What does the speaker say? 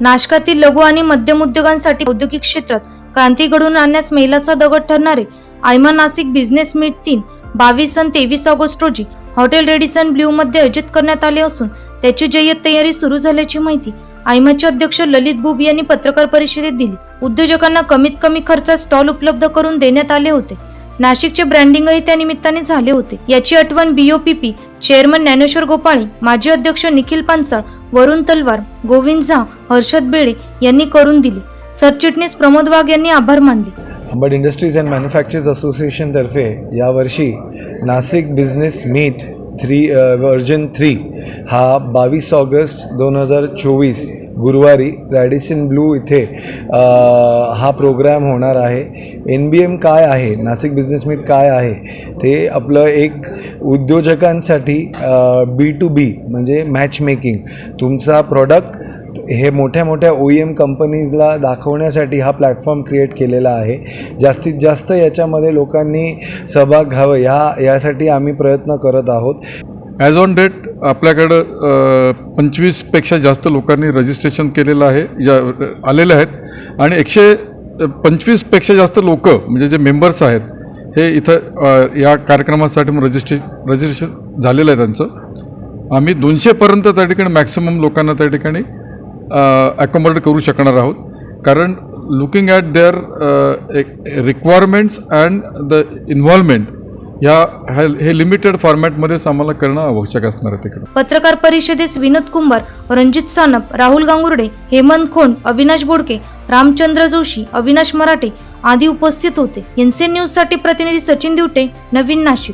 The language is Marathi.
नाशकातील लघु आणि मध्यम उद्योगांसाठी औद्योगिक क्षेत्रात क्रांती घडवून आणण्यास महिलाचा दगड ठरणारे आयमा नाशिक बिझनेस मीट तीन बावीस आणि तेवीस ऑगस्ट रोजी हॉटेल रेडिसन ब्ल्यू मध्ये आयोजित करण्यात आले असून त्याची जय्यत तयारी सुरू झाल्याची माहिती आयमाचे अध्यक्ष ललित बुब यांनी पत्रकार परिषदेत दिली. उद्योजकांना कमीत कमी खर्चात स्टॉल उपलब्ध करून देण्यात आले होते. नाशिकचे ब्रँडिंगही त्या निमित्ताने झाले होते. याची आठवण बीओपीपी चेअरमन ज्ञानेश्वर गोपाळी माजी अध्यक्ष निखिल पानसळ वरुण तलवार गोविंद झा हर्षद बेळे यांनी करून दिली. सरचिटणीस प्रमोद वाघ यांनी आभार मानले. अंबड इंडस्ट्रीज अँड मॅन्युफॅक्चर्स असोसिएशनतर्फे यावर्षी Nashik business meet three version three हा बावीस ऑगस्ट दोन हजार चोवीस गुरुवारी रॅडिसन ब्लू इथे हा प्रोग्राम होणार आहे. एन बी एम काय आहे नाशिक बिझनेस मीट काय आहे ते आपलं एक उद्योजकांसाठी बी टू बी म्हणजे मॅचमेकिंग तुमचा प्रॉडक्ट हे मोठ्या मोठ्या ओ एम कंपनीजला दाखवण्यासाठी हा प्लॅटफॉर्म क्रिएट केलेला आहे. जास्तीत जास्त याच्यामध्ये लोकांनी सहभाग घ्यावं ह्या यासाठी आम्ही प्रयत्न करत आहोत. ॲज ऑन डेट आपल्याकडं पंचवीसपेक्षा जास्त लोकांनी रजिस्ट्रेशन केलेलं आहे या आलेले आहेत. आणि एकशे पंचवीसपेक्षा जास्त लोक म्हणजे जे मेंबर्स आहेत हे इथं या कार्यक्रमासाठी रजिस्ट्रे रजिस्ट्रेशन झालेलं आहे त्यांचं. आम्ही दोनशेपर्यंत त्या ठिकाणी मॅक्सिमम लोकांना त्या ठिकाणी अकोमोडेट करू शकणार आहोत. कारण looking at their requirements and the involvement या हे हे लिमिटेड फॉर्मॅटमध्ये आम्हाला करणं आवश्यक असणार आहे तिकडे. पत्रकार परिषदेस विनोद कुंभार रणजित सानप राहुल गांगुर्डे हेमंत खोंड अविनाश बोडके रामचंद्र जोशी अविनाश मराठे आदी उपस्थित होते. एनसीएन न्यूजसाठी प्रतिनिधी सचिन दिवटे नवीन नाशिक.